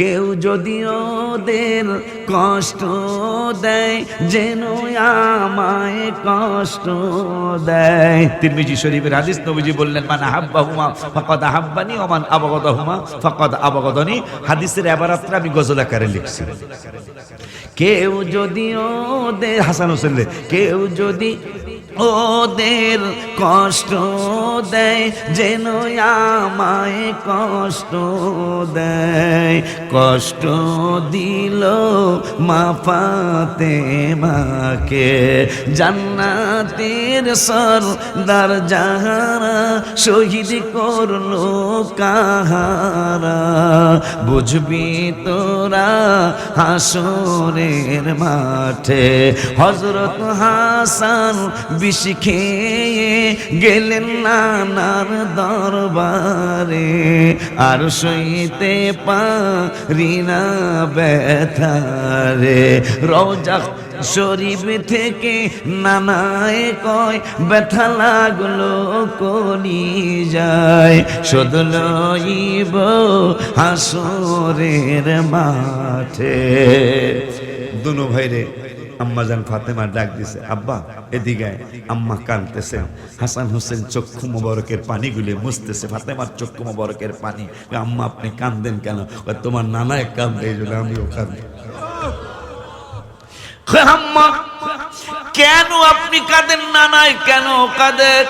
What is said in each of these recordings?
কেউ যদি ওদের কষ্ট দেয় যেন আমায় কষ্ট দেয়। তিরমিজি শরীফের হাদিস নবীজি বললেন মানে হাব্বা হুমা ফকদ হাব্বানি ওমান আবগদ হুমা ফকদ আবগদনি। হাদিসের এবারাত্রা আমি গজল আকারে লিখছি। কেউ যদি ওদের হাসান হোসেন কেউ যদি ওদের কষ্ট দেয়, যেন আমায় কষ্ট দেয়। কষ্ট দিল মা ফাতে মাকে। জান্নাতের সরদার যাহারা শহীদ করল কাহারা। বুঝবি তোরা হাসরের মাঠে। হজরত হাসান বিষ খেয়ে গেলেন নানার দরবারে। আর সইতে পারি না ব্যথারে। রোজা শরীফ থেকে নানায় কয়, ব্যথা লাগল কলি যায় শোধ লইব হাসরের মাঠে। দুনো ভাইরে আম্মা জান ফাতেমা ডাক দিছে, আব্বা, এদিকে আম্মা কাঁদতেছে হাসান হোসেন চক্ষু মোবারকের পানি গুলে মুছতেছে, ফাতেমার চক্ষু মোবারকের পানি। আম্মা, আপনি কান্দেন কেন? তোমার নানায় কান্দে, এই জন্য আমিও কান্দি। কেন আপনি কাঁদেন? নানায় কেন কাঁদেন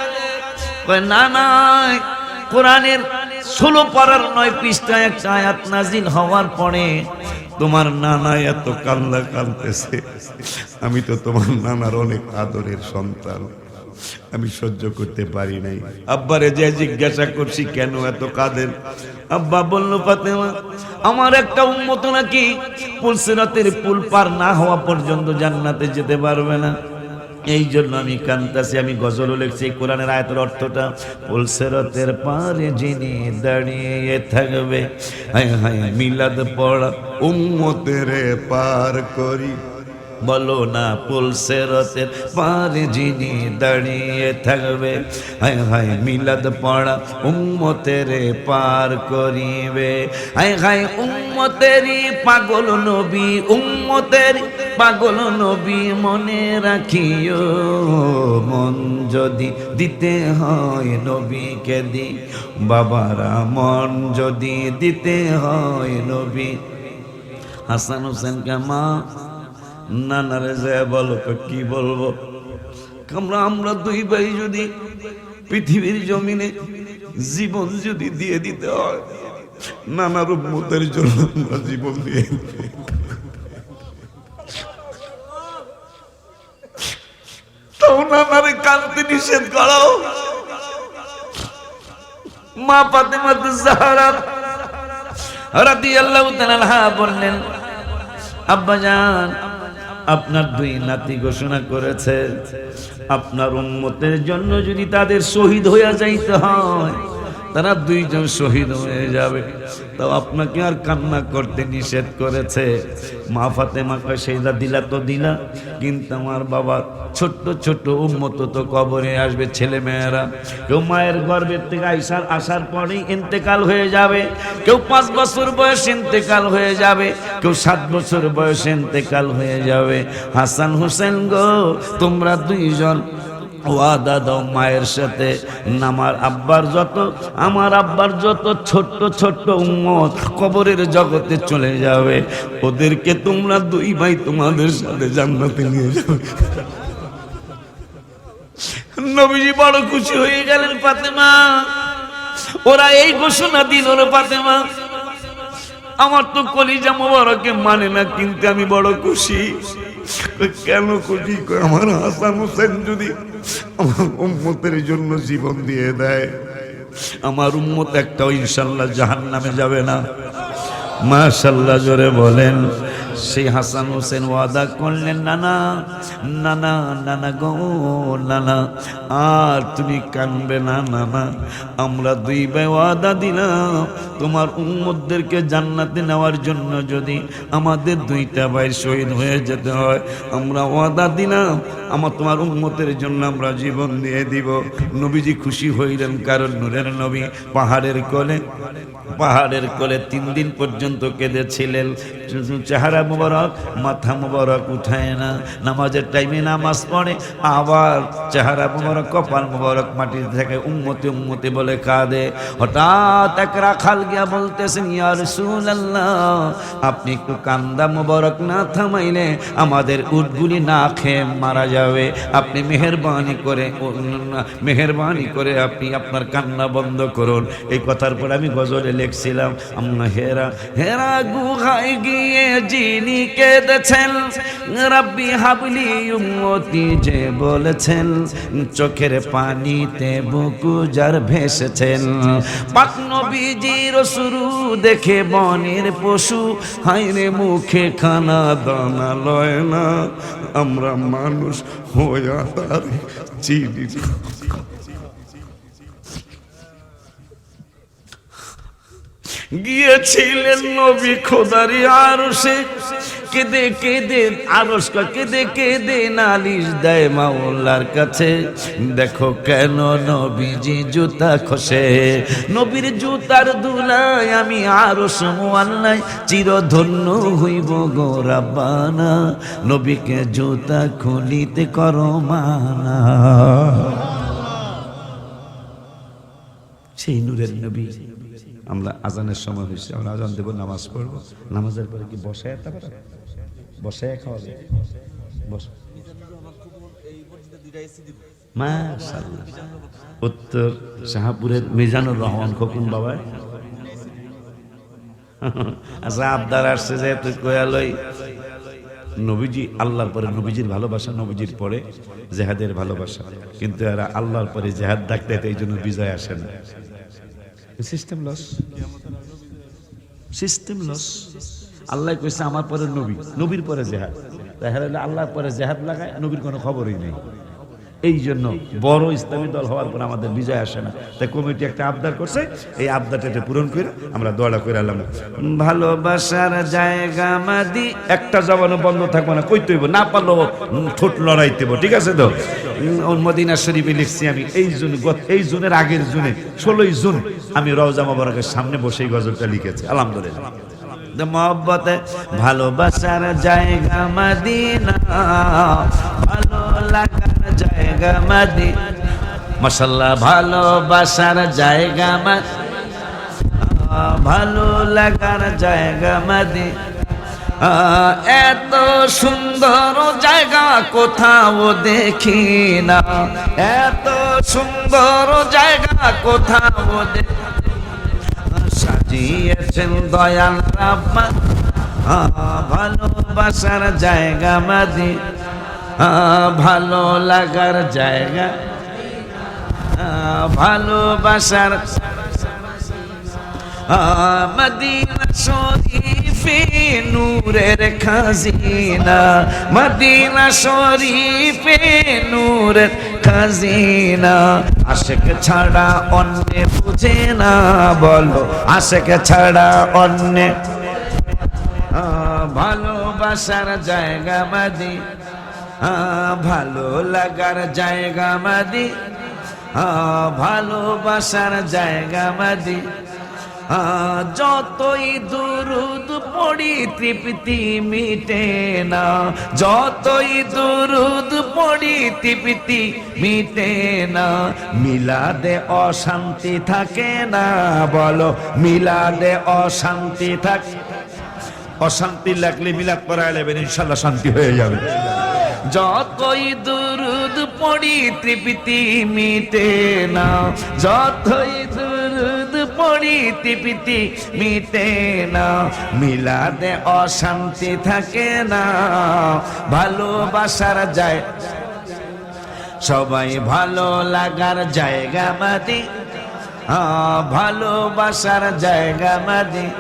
নানায়, কোরআনের ষোলো পাড়ার নয় পৃষ্ঠায় একটা আয়াত নাজিল হওয়ার পরে তোমার নানা এত কান্না কাঁদতেছে। আমি তো তোমার নানার অনেক আদরের সন্তান। আমি সহ্য করতে পারি নাই। আব্বারে যে জিজ্ঞাসা করছি, কেন এত কাঁদেন? আব্বা বলল, ফাতেমা, আমার একটা উন্মত নাকি পুলসিরাতের পুল পার না হওয়া পর্যন্ত জান্নাতে যেতে পারবে না। এই জন্য আমি কান্তাসি আমি গজলও লিখছি কোরআনের আয়তের অর্থটা পুলসেরতের পারে যিনি দাঁড়িয়ে থাকবে, হায় হায় মিলাদ পড়া উম্মতের পার করি। বলো না পুলসেরতের পারে যিনি দাঁড়িয়ে থাকবে। হায় হায় মিলাদ পড়া উম্মতের পার করিবে। হায় হায় উম্মতেরই পাগল নবী, উম্মতের পাগল নবী মনে রাখিও। মন যদি দিতে হয় নবীকে দি, বাবারা মন যদি দিতে হয় নবী। হাসান হোসেনকে মা নানারে যায় বলো কি বলব আমরা আমরা দুই ভাই যদি পৃথিবীর জমিনে জীবন যদি দিয়ে দিতে হয় নানার উন্মতের জন্য আমরা জীবন দিয়ে। তাও মা তাআলা বললেন আব্বাজান আপনার দুই নাতি ঘোষণা করেছে, আপনার উন্মতের জন্য যদি তাদের শহীদ হইয়া যাইতে হয়, তারা দুইজন শহীদ হয়ে যাবে। তাও আপনাকে আর কান্না করতে নিষেধ করেছে। মা ফাতেমাকে সেইটা দিলা তো দিলা, কিন্তু আমার বাবা ছোট্ট ছোট্ট উম্মত তো কবরে আসবে ছেলে মেয়েরা। কেউ মায়ের গর্ভের থেকে আইসার, আসার পরেই ইন্তেকাল হয়ে যাবে। কেউ পাঁচ বছর বয়স ইন্তেকাল হয়ে যাবে। কেউ সাত বছর বয়স ইন্তেকাল হয়ে যাবে। হাসান হোসেন গো, তোমরা দুইজন ওয়াদা দাও মায়ের সাথে। আমার আব্বার যত, আমার আব্বার যত ছোট্ট ছোট্ট উম্মত কবরের জগতে চলে যাবে, ওদেরকে তোমরা দুই ভাই তোমাদের সাথে জান্নাতে নিয়ে যাবে। নবীজি বড় খুশি হয়ে গেলেন ফাতেমা। ওরা এই ঘোষণা দিল ফাতেমা, আমার তো কলিজা মোবারকে মানে না, কিন্তু আমি বড় খুশি। কেন খুশি? আমার হাসান হোসেন যদি আমার উম্মতের জন্য জীবন দিয়ে দেয়, আমার উন্মত একটাও ইনশাল্লাহ জাহান নামে যাবে না। মাশাল্লাহ জোরে বলেন। সেই হাসান হোসেন ওয়াদা করলেন, নানা নানা নানা গো, নানা, আর তুমি কানবে না, নানা। আমরা দুই ভাই ওয়াদা দিলাম, তোমার উম্মতদেরকে জান্নাতে নেওয়ার জন্য যদি আমাদের দুইটা ভাই শহীদ হয়ে যেতে হয়, আমরা ওয়াদা দিলাম, আমার তোমার উম্মতের জন্য আমরা জীবন দিয়ে দিব। নবীজি খুশি হইলেন, কারণ নূরের নবী পাহাড়ের কোলে পাহাড়ের কোলে তিন দিন পর্যন্ত কেঁদেছিলেন। চেহারা মুবারক, মাথা মুবারক উঠায় না, নামাজের টাইমে নামাজ পড়ে, আবার চেহারা মুবারক, কপাল মুবারক মাটির থেকে উম্মতে উম্মতে বলে কাঁদে। হঠাৎ এক রাখাল গিয়া বলতেছেন, ইয়া রাসূলুল্লাহ, আপনি একটু কান্দা মুবারক না থামাইলে আমাদের উটগুলি না খেয়ে মারা যাবে। আপনি মেহেরবানি করে মেহেরবানি করে আপনি আপনার কান্না বন্ধ করুন। এই কথার পর আমি গজলে লিখছিলাম আমরা হেরা হেরা গুহায় গিয়ে যিনি কেঁদেছেন, রাব্বি হাবলি উম্মতি যে বলেছেন, চোখের পানিতে বুকু যার ভেসেছেন। পাক নবীজির শুরু দেখে বনের পশু হাইরে মুখে খানা দানা লয় না। আমরা মানুষ হইয়া তার চিনি গিয়েছিলেন নবী খোদারি আরশে। কেঁদে কেঁদে আরস কেঁদে কেঁদে নালিশ দেয় মাওলার কাছে। দেখো কেন নবীজি জুতা খসে। নবীর জুতার দুলায় আমি আরস মোয়াল্লাই চিরধন্য হইব গো রাব্বানা। নবীকে জুতা খুলিতে করো মানা। সেই নূরের নবী। আমরা আজানের সময় হয়েছে, আমরা আজান দেবো, নামাজ পড়ব। নামাজের পরে কি বসায় একটা পারে? বসায় খাওয়া যায় বস উত্তর শাহপুরের মিজানুর রহমান খোকন বাবা আচ্ছা আবদার আসছে যে তুই কয়ালই নবীজি, আল্লাহর পরে নবীজির ভালোবাসা, নবীজির পরে জেহাদের ভালোবাসা। কিন্তু এরা আল্লাহর পরে জেহাদ ডাকতে এই জন্য বিজয় আসে না। System loss system loss Allah কইছে আমার পরে নবী, নবীর পরে জেহাদ। তাহলে আল্লাহর পরে জেহাদ লাগায়, নবীর কোনো খবরই নেই। এই জন্য বড় ইসলামী দল হওয়ার পর আমাদের বিজয় আসে না। তাই কমিটি একটা আবদার করছে এই আবদারটা পূরণ করে আমরা দোয়াটা করে আলাম। ভালোবাসার জায়গা মাদি। একটা জবানও বন্ধ থাকব না কইতে হইব না পারল ঠোঁট লড়াইতে হইব, ঠিক আছে তো? মদিনা শরীফে লিখছি আমি। এই জুন এই জুনের আগের জুনে ষোলোই জুন আমি রওজা মোবারকের সামনে বসে এই গজলটা লিখেছি আলহামদুলিল্লাহ। মহব্বতে ভালোবাসার জায়গা মদিনা ভালো লাগার জায়গা মাদি মশাল্লাহ ভালোবাসার জায়গা মা- ভালো লাগার জায়গা মাদি এত সুন্দর জায়গা কোথাও দেখি না এত সুন্দর জায়গা কোথাও সাজিয়েছেন দয়াল রাব্বা ভালোবাসার জায়গা মাদি ভালো লাগার জায়গা ভালোবাসার মদিনা শরীফে নূরের খাজিনা মদিনা শরীফে নূরের খাজিনা। আশেক ছাড়া অন্য বুঝে না বলো আশেক ছাড়া অন্য ভালোবাসার জায়গা মাদি আ, ভালো লাগার জায়গা মাদি। আ, ভালোবাসার জায়গা মাদি। আ, যতই দুরুদ পড়ি তৃপ্তি মিটে না। যতই দুরুদ পড়ি তৃপ্তি মিটে না। মিলাদে অশান্তি থাকে না বলো মিলাদে অশান্তি থাকে। অশান্তি লাগলে মিলাদ পড়ায় নেবেন ইনশাল্লাহ শান্তি হয়ে যাবে। যতই দুরুদ পড়ি, তৃপ্তি মিটে না। যতই দুরুদ পড়ি, তৃপ্তি মিটে না। মিলাদে অশান্তি থাকে না। ভালোবাসার যায়। সবাই ভালো লাগার জায়গা মাদি। ভালোবাসার জায়গা মাদি।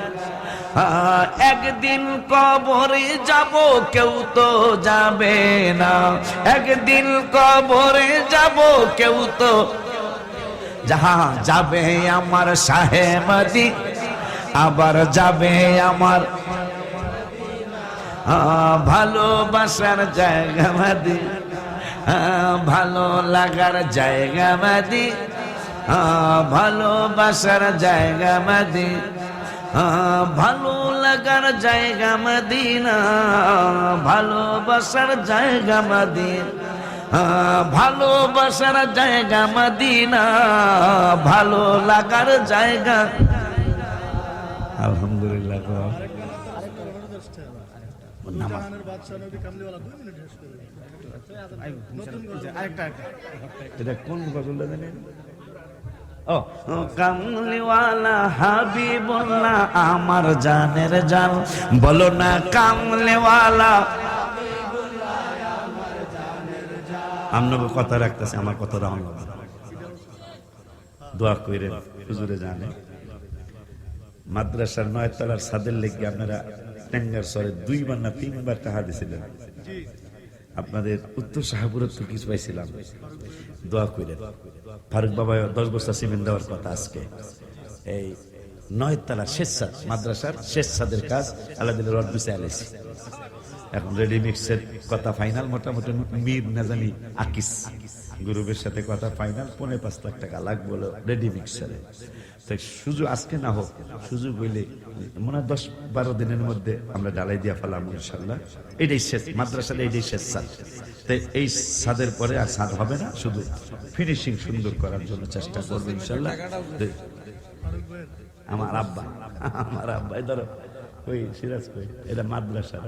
একদিন কবরে যাব, কেউ তো যাবে না। একদিন কবরে যাব, কেউ তো যাহা যাবে আমার সাহেবাদি আবার যাবে আমার ভালোবাসার জায়গা মাদি ভালো লাগার জায়গা মাদি ভালোবাসার জায়গা মাদি। ভালো লাগার জায়গা মদিনা ভালোবাসার জায়গা মদিনা ভালোবাসার জায়গা মদিনা ভালো লাগার জায়গা। আলহামদুলিল্লাহ এটা কোন গজলটা জানেন? ও। কামলিওয়ালা হাবিবুল্লাহ, আমার জানের জান। বলো না কামলিওয়ালা আপনাকে কথা রাখতেছে, আমার কথা রাখুন দোয়া কইরে হুজুরে জানে। মাদ্রাসার নয়তলার সাদের লেগে আপনারা ট্যাঙ্গার সরে দুইবার না তিনবার টাকা দিছিলেন। আপনাদের উত্তর শাহপুরের তো কিছু পাইছিলাম। দোয়া কইলেন ফারুক বাবা, দশ বস্তা সিমেন্ট দেওয়ার কথা আজকে। এই নয় তালা শেষ মাদ্রাসার শেষ কাজ আল্লাহ বিছে আলাইছি এখন রেডি মিক্সের কথা ফাইনাল মোটামুটি মীর না জানি, আকিস। গ্রুপের সাথে কথা ফাইনাল পনেরো পাঁচ লাখ টাকা লাগবে রেডি মিক্সারে তাই সুযোগ আজকে না হোক, সুযোগ হইলে, মনে হয় দশ বারো দিনের মধ্যে আমরা ডালাই দিয়া ফেলাম ইনশাল্লাহ। এটাই শেষ, মাদ্রাসার এইটাই শেষ সাদ। তাই এই সাদের পরে আর সাদ হবে না, শুধু ফিনিশিং সুন্দর করার জন্য চেষ্টা করব ইনশাল্লাহ। আমার আব্বা আমার আব্বা এই ধরো, ওই সিরাজ এটা মাদ্রাসা?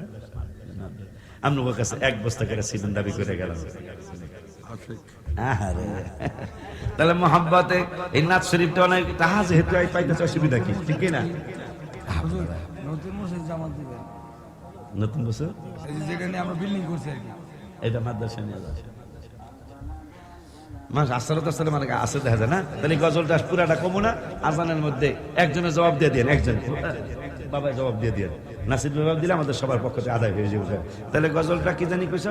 আপনার কাছে এক বস্তা করে সিমেন্ট দাবি করে গেলাম। তাহলে মোহাম্মতে এই নাচ শরীফটা অনেক তাহা যেহেতু এই পাইতেছে অসুবিধা কি? ঠিক কি না নতুন মসজিদ জামাত দিবেন। নতুন বছর? যেখানে আমরা বিল্ডিং করছি আর কি। এটা মাদ্রাসা নিয়ে যাচ্ছে। আসলে তো আসলে মানে আসে দেখা যায় না? তাহলে গজলটা পুরাটা কমো না? আজানের মধ্যে একজনের জবাব দিয়ে দিন একজন বাবা জবাব দিয়ে দিয়ে। নাসির জবাব দিলে আমাদের সবার পক্ষ থেকে আদায় হয়ে যাবে। তাহলে গজলটা কি জানি কইছ?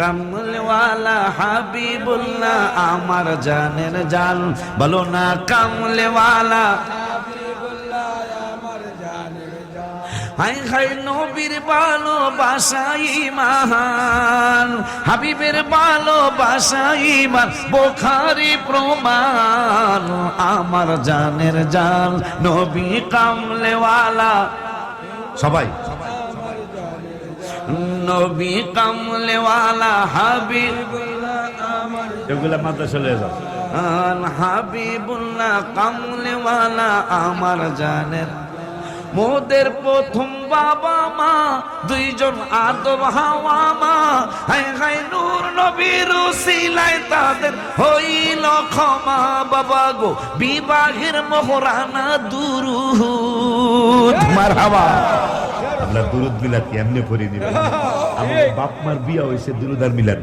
কামলেওয়ালা হাবিবুল্লাহ, আমার জানের জান বলো না, কামলেওয়ালা হাই হাই নবীর ভালোবাসাই মহান হাবিবের ভালোবাসাই মান বোখারি প্রমাণ আমার জানের জান নবী কামলেওয়ালা। সবাই। নবী কামলেওয়ালা হাবিব। এগুলা মাথা চলে যাও। হাবিবুল্লাহ কামলেওয়ালা আমার জানের মোদের প্রথম বাবা মা দুইজন আদব হাওয়া মা। হাই হাই নূর নবীর সিলাই তাদের হইল ক্ষমা। বাবা গো বিবাহের মোহরানা দুরুদ। মারহাবা। আমরা দুরুদ মিলাদ এমনি পড়ি নিব আমার বাপ মার বিয়া হয়েছে দুরুদ আর মিলাদ।